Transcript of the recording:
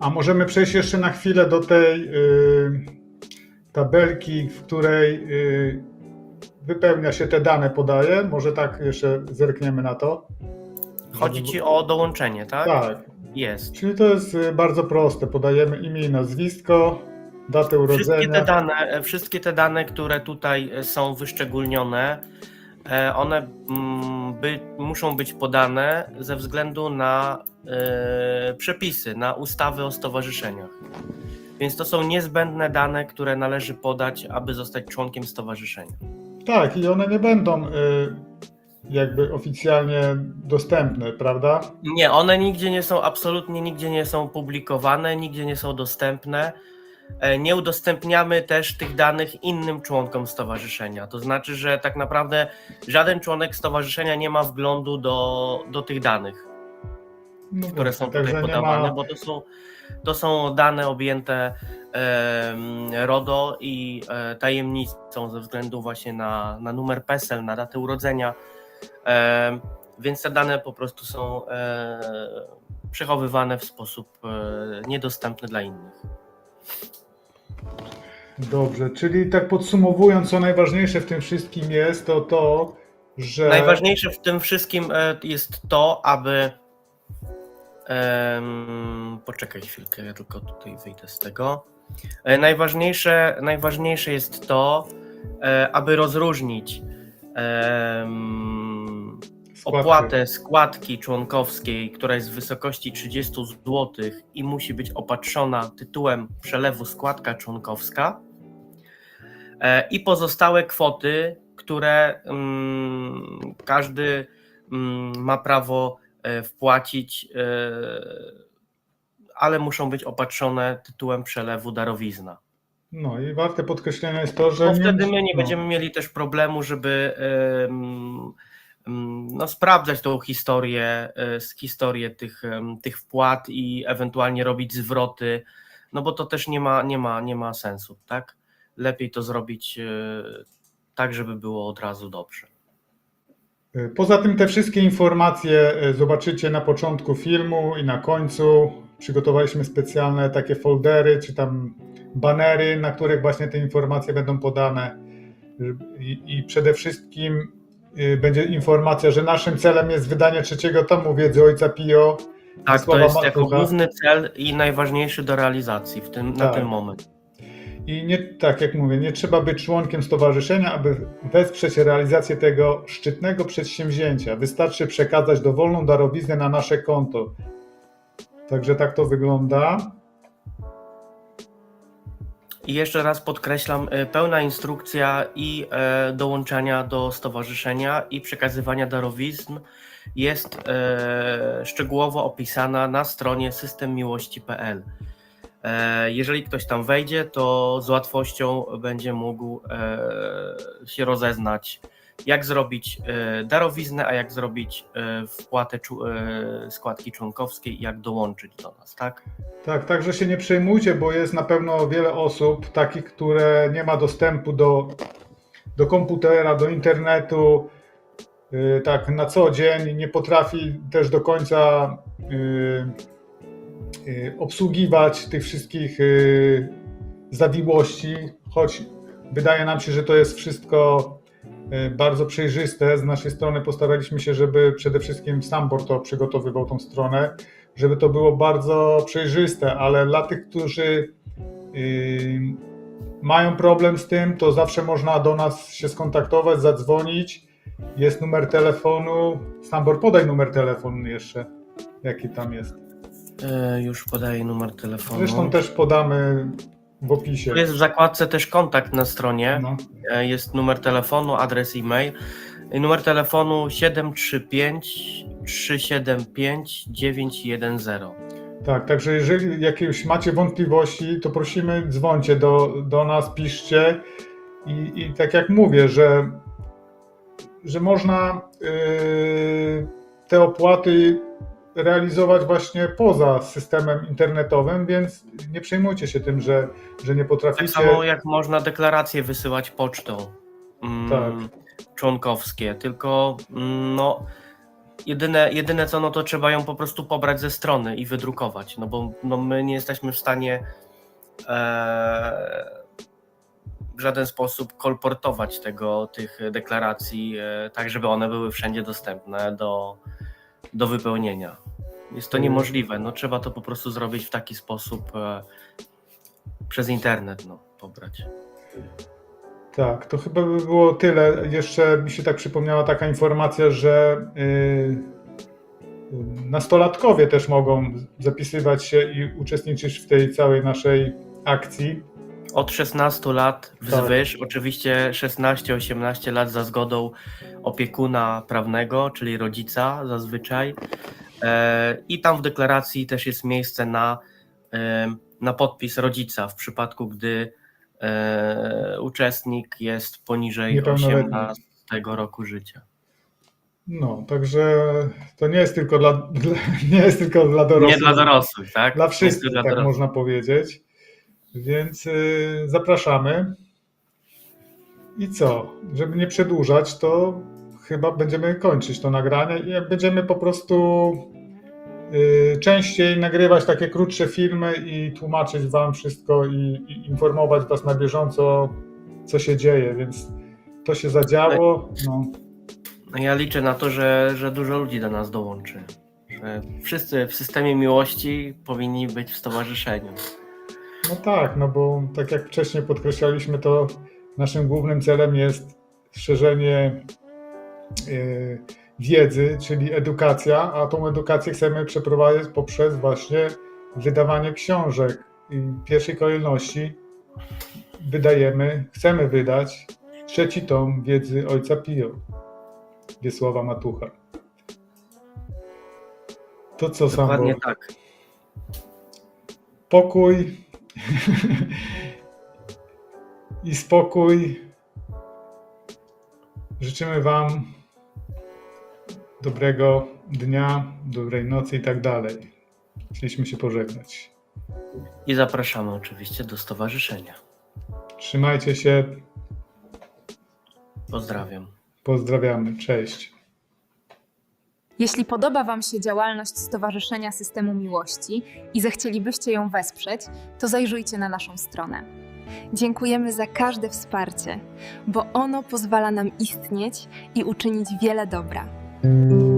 A możemy przejść jeszcze na chwilę do tej y, tabelki, w której y, wypełnia się te dane, podaje. Może tak jeszcze zerkniemy na to. Chodzi ci o dołączenie, tak? Tak, Jest. czyli to jest y, bardzo proste. Podajemy imię i nazwisko, datę Wszystkie urodzenia. te dane, wszystkie te dane, które tutaj są wyszczególnione, one mm, by, muszą być podane ze względu na e, przepisy, na ustawy o stowarzyszeniach. Więc to są niezbędne dane, które należy podać, aby zostać członkiem stowarzyszenia. Tak, i one nie będą y, jakby oficjalnie dostępne, prawda? Nie, one nigdzie nie są, absolutnie nigdzie nie są publikowane, nigdzie nie są dostępne. E, Nie udostępniamy też tych danych innym członkom stowarzyszenia. To znaczy, że tak naprawdę żaden członek stowarzyszenia nie ma wglądu do, do tych danych, No które są tutaj podawane, ma- bo to są, to są dane objęte em, RODO i e, tajemnicą ze względu właśnie na, na numer PESEL, na datę urodzenia. Em, więc te dane po prostu są e, przechowywane w sposób e, niedostępny dla innych. Dobrze, czyli tak podsumowując, co najważniejsze w tym wszystkim jest, to to, że. Najważniejsze w tym wszystkim e, jest to, aby. poczekaj chwilkę, ja tylko tutaj wyjdę z tego. E, najważniejsze, najważniejsze jest to, e, aby rozróżnić składki. Opłatę składki członkowskiej, która jest w wysokości 30 zł i musi być opatrzona tytułem przelewu składka członkowska e, i pozostałe kwoty, które mm, każdy mm, ma prawo e, wpłacić, e, ale muszą być opatrzone tytułem przelewu darowizna. No i warte podkreślenia jest to, że. Bo wtedy my nie no, będziemy mieli też problemu, żeby no, sprawdzać tą historię, e, historię tych, tych wpłat i ewentualnie robić zwroty, no bo to też nie ma, nie ma, nie ma sensu, tak? Lepiej to zrobić e, tak, żeby było od razu dobrze. Poza tym te wszystkie informacje e, zobaczycie na początku filmu i na końcu. Przygotowaliśmy specjalne takie foldery, czy tam banery, na których właśnie te informacje będą podane. I, i przede wszystkim będzie informacja, że naszym celem jest wydanie trzeciego tomu wiedzy Ojca Pio. Tak, to jest jako główny cel i najważniejszy do realizacji w tym, na Tak. ten moment. I nie, tak jak mówię, nie trzeba być członkiem stowarzyszenia, aby wesprzeć realizację tego szczytnego przedsięwzięcia. Wystarczy przekazać dowolną darowiznę na nasze konto. Także tak to wygląda. I jeszcze raz podkreślam, e, pełna instrukcja i e, dołączania do stowarzyszenia i przekazywania darowizn jest e, szczegółowo opisana na stronie systemmiłości.pl. Jeżeli ktoś tam wejdzie, to z łatwością będzie mógł się rozeznać, jak zrobić e, darowiznę, a jak zrobić e, wpłatę e, składki członkowskiej i jak dołączyć do nas, tak? Tak, także się nie przejmujcie, bo jest na pewno wiele osób takich, które nie ma dostępu do, do komputera, do internetu, tak na co dzień, nie potrafi też do końca obsługiwać tych wszystkich zawiłości, choć wydaje nam się, że to jest wszystko bardzo przejrzyste. Z naszej strony postaraliśmy się, żeby przede wszystkim Sambor to przygotowywał tą stronę, żeby to było bardzo przejrzyste, ale dla tych, którzy yy, mają problem z tym, to zawsze można do nas się skontaktować, zadzwonić. Jest numer telefonu. Sambor, podaj numer telefonu jeszcze, jaki tam jest. E, już podaję numer telefonu. Zresztą też podamy w opisie. Tu jest w zakładce też kontakt na stronie. No. E, Jest numer telefonu, adres e-mail. I numer telefonu 735 375 910. Tak, także jeżeli jakieś macie wątpliwości, to prosimy, dzwońcie do, do nas, piszcie. I, I tak jak mówię, że, że można yy, te opłaty realizować właśnie poza systemem internetowym, więc nie przejmujcie się tym, że, że nie Tak potraficie. samo jak można deklaracje wysyłać pocztą mm, Tak. członkowskie, tylko mm, no, Jedyne, jedyne co, no to trzeba ją po prostu pobrać ze strony i wydrukować, no bo no my nie jesteśmy w stanie e, w żaden sposób kolportować tego, tych deklaracji, e, tak żeby one były wszędzie dostępne do, do wypełnienia. Jest to niemożliwe, no trzeba to po prostu zrobić w taki sposób e, przez internet, no pobrać. Tak, to chyba by było tyle. Jeszcze mi się tak przypomniała taka informacja, że yy, nastolatkowie też mogą zapisywać się i uczestniczyć w tej całej naszej akcji. Od 16 lat Tak. wzwyż, oczywiście 16-18 lat za zgodą opiekuna prawnego, czyli rodzica zazwyczaj. E, I tam w deklaracji też jest miejsce na, e, na podpis rodzica w przypadku, gdy e, uczestnik jest poniżej Niepełnoletni. 18 roku życia. No, także to nie jest tylko dla, dla, nie jest tylko dla dorosłych. Nie dla dorosłych, tak? Dla wszystkich, dla tak dorosłych. można powiedzieć. Więc y, zapraszamy. I co? Żeby nie przedłużać, to chyba będziemy kończyć to nagranie i będziemy po prostu y, częściej nagrywać takie krótsze filmy i tłumaczyć Wam wszystko i, i informować Was na bieżąco, co się dzieje. Więc to się zadziało. No, No Ja liczę na to, że, że dużo ludzi do nas dołączy. Że wszyscy w systemie miłości powinni być w stowarzyszeniu. No tak, no bo tak jak wcześniej podkreślaliśmy, to naszym głównym celem jest szerzenie wiedzy, czyli edukacja, a tą edukację chcemy przeprowadzić poprzez właśnie wydawanie książek. I w pierwszej kolejności wydajemy, chcemy wydać trzeci tom wiedzy ojca Pio, Wiesława Matucha. To co sam Dokładnie tak. pokój i spokój. Życzymy Wam dobrego dnia, dobrej nocy i tak dalej. Chcieliśmy się pożegnać. I zapraszamy oczywiście do stowarzyszenia. Trzymajcie się, Pozdrawiam. pozdrawiamy, cześć. Jeśli podoba Wam się działalność Stowarzyszenia Systemu Miłości i zechcielibyście ją wesprzeć, to zajrzyjcie na naszą stronę. Dziękujemy za każde wsparcie, bo ono pozwala nam istnieć i uczynić wiele dobra. thank you